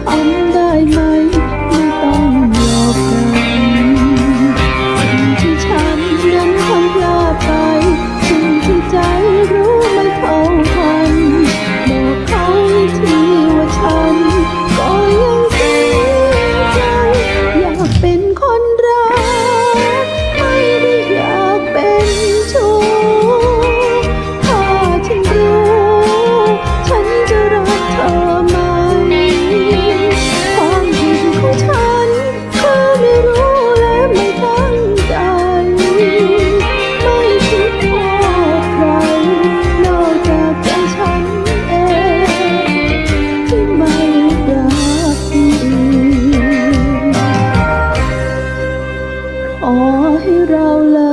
คำได้ไหม ไม่ต้องหลอกกัน ให้เราเลย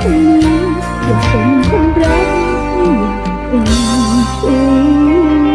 คืนกับคนคงรักไม่อยากเป็นเอง